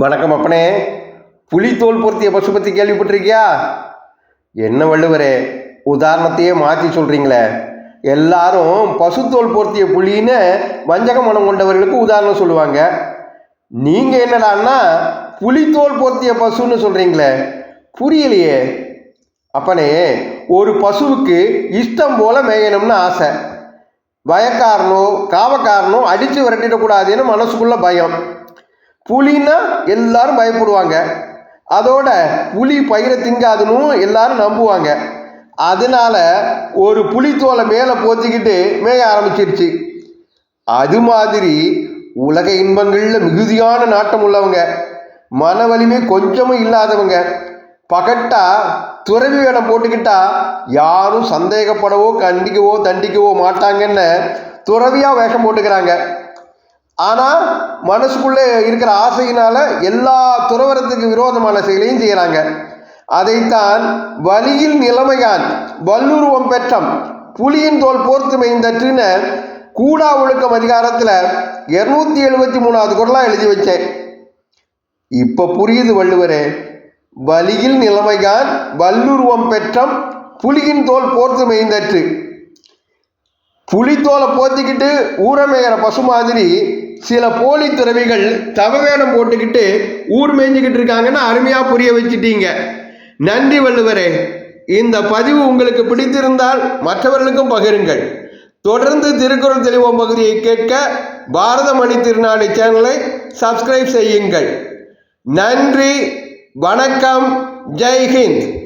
வணக்கம் அப்பனே. புலித்தோல் பொருத்திய பசு பற்றி கேள்விப்பட்டிருக்கியா? என்ன வள்ளுவரே உதாரணத்தையே மாற்றி சொல்கிறீங்களே எல்லாரும் பசுத்தோல் பொருத்திய புலின்னு வஞ்சக மனம் கொண்டவர்களுக்கு உதாரணம் சொல்லுவாங்க. நீங்கள் என்னடான்னா புலித்தோல் பொருத்திய பசுன்னு சொல்கிறீங்களே புரியலையே. அப்பனே ஒரு பசுவுக்கு இஷ்டம் போல மேயணும்னு ஆசை. வயக்காரனோ காவக்காரனோ அடித்து விரட்டிடக்கூடாதுன்னு மனசுக்குள்ள பயம். புலின்னா எல்லாரும் பயப்படுவாங்க. அதோட புலி பயிரை திங்காதுன்னு எல்லாரும் நம்புவாங்க. அதனால ஒரு புலித்தோலை மேலே போத்திக்கிட்டு மேய ஆரம்பிச்சிருச்சு. அது மாதிரி உலக இன்பங்களில் மிகுதியான நாட்டம் உள்ளவங்க. மன வலிமை கொஞ்சமும் இல்லாதவங்க. பகட்டா துறவி வேடம் போட்டுக்கிட்டா யாரும் சந்தேகப்படவோ கண்டிக்கவோ தண்டிக்கவோ மாட்டாங்கன்னு துறவியாக வேஷம் போட்டுக்கிறாங்க. ஆனால் மனசுக்குள்ளே இருக்கிற ஆசையினால் எல்லா துறவரத்துக்கு விரோதமான செயலையும் செய்கிறாங்க அதைத்தான் வலியில் நிலைமையான் வல்லுருவம் பெற்றம் புலியின் தோல் போர்த்து மைந்தற்றுன்னு கூடா ஒழுக்கம் அதிகாரத்தில் இரநூத்தி எழுபத்தி மூணாவது குரலாக எழுதி வச்சேன். இப்போ புரியுது வள்ளுவரே வலியில் நிலைமைகான் வல்லுருவம் பெற்றம் புலியின் தோல் போர்த்து மெய்ந்தற்று. புலித்தோலை போத்திக்கிட்டு ஊரமேயிற பசு மாதிரி சில போலி துறவிகள் தவ வேடம் போட்டுக்கிட்டு ஊர் மேய்ஞ்சிக்கிட்டு இருக்காங்கன்னு அருமையாக புரிய வச்சுட்டீங்க. நன்றி வள்ளுவரே. இந்த பதிவு உங்களுக்கு பிடித்திருந்தால் மற்றவர்களுக்கும் பகிருங்கள். தொடர்ந்து திருக்குறள் தெளிவோம் பகுதியை கேட்க பாரத மணி திருநாடு சேனலை சப்ஸ்கிரைப் செய்யுங்கள். நன்றி வணக்கம் ஜெய்ஹிந்த்